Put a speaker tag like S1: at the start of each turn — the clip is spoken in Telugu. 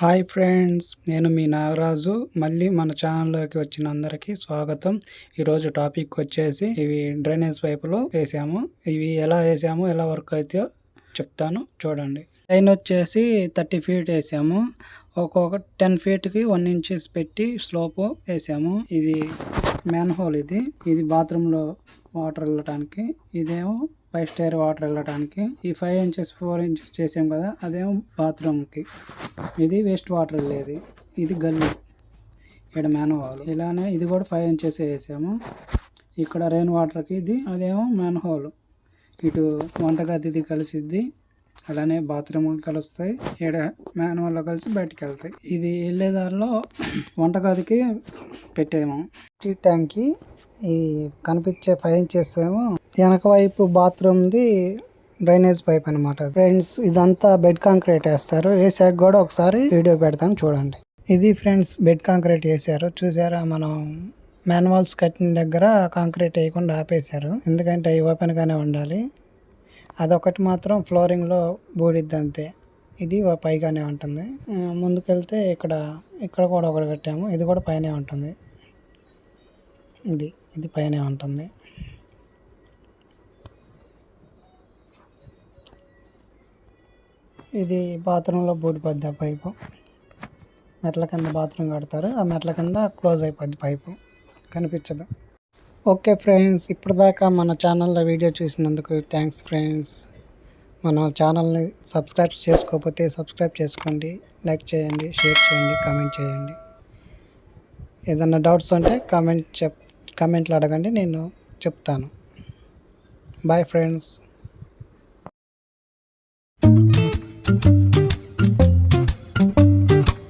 S1: హాయ్ ఫ్రెండ్స్ నేను మీ నాగరాజు. మళ్ళీ మన ఛానల్లోకి వచ్చిన అందరికీ స్వాగతం. ఈరోజు టాపిక్ వచ్చేసి ఇవి డ్రైనేజ్ పైపులు వేసాము. ఇవి ఎలా వేసాము ఎలా వర్క్ అవుతాయో చెప్తాను. చూడండి. లైన్ వచ్చేసి థర్టీ ఫీట్ వేసాము. ఒక్కొక్క టెన్ ఫీట్కి వన్ ఇంచెస్ పెట్టి స్లోపు వేసాము. ఇది మ్యాన్హోల్ ఇది. ఇది బాత్రూంలో వాటర్ వెళ్ళటానికి. ఇదేమో ఫైవ్ స్టార్ వాటర్ వెళ్ళటానికి. ఈ ఫైవ్ ఇంచెస్ ఫోర్ ఇంచెస్ చేసాం కదా అదేమో బాత్రూమ్కి. ఇది వేస్ట్ వాటర్ వెళ్ళేది ఇది గల్లీ. ఇక్కడ మ్యాన్హోల్. ఇలానే ఇది కూడా ఫైవ్ ఇంచెస్ వేసాము. ఇక్కడ రెయిన్ వాటర్కి ఇది అదేమో మ్యాన్హోల్. ఇటు వంటగదిది కలిసిద్ది. అలానే బాత్రూమ్ కలుస్తాయి. ఇక్కడ మ్యాన్హోల్లో కలిసి బయటికి వెళ్తాయి. ఇది వెళ్ళే దారిలో వంటగదికి పెట్టాము. టీ ట్యాంక్కి ఈ కనిపించే ఫైవ్ ఇంచెస్ ఏమో వెనక వైపు బాత్రూమ్ది డ్రైనేజ్ పైప్ అనమాట ఫ్రెండ్స్ ఇదంతా బెడ్ కాంక్రీట్ వేస్తారు. వేసాక కూడా ఒకసారి వీడియో పెడతాను చూడండి. ఇది ఫ్రెండ్స్ బెడ్ కాంక్రీట్ వేసారు. చూసారా మనం మాన్యువల్స్ కట్టిన దగ్గర కాంక్రీట్ వేయకుండా ఆపేశారు. ఎందుకంటే అవి ఓపెన్గానే ఉండాలి. అదొకటి మాత్రం ఫ్లోరింగ్లో బూడిద్ది అంతే. ఇది పైగానే ఉంటుంది. ముందుకెళ్తే ఇక్కడ ఇక్కడ కూడా ఒకటి పెట్టాము. ఇది కూడా పైనే ఉంటుంది. ఇది ఇది పైనే ఉంటుంది. ఇది బాత్రూంలో బూడిపోద్ది ఆ పైపు. మెట్ల కింద బాత్రూమ్ కడతారు. ఆ మెట్ల కింద క్లోజ్ అయిపోద్ది పైపు. కనిపించదు. ఓకే ఫ్రెండ్స్ ఇప్పటిదాకా మన ఛానల్లో వీడియో చూసినందుకు థ్యాంక్స్ ఫ్రెండ్స్ మన ఛానల్ని సబ్స్క్రైబ్ చేసుకోకపోతే సబ్స్క్రైబ్ చేసుకోండి లైక్ చేయండి షేర్ చేయండి కామెంట్ చేయండి. ఏదన్నా డౌట్స్ ఉంటే కామెంట్ చెప్ కామెంట్లు అడగండి నేను చెప్తాను. Bye friends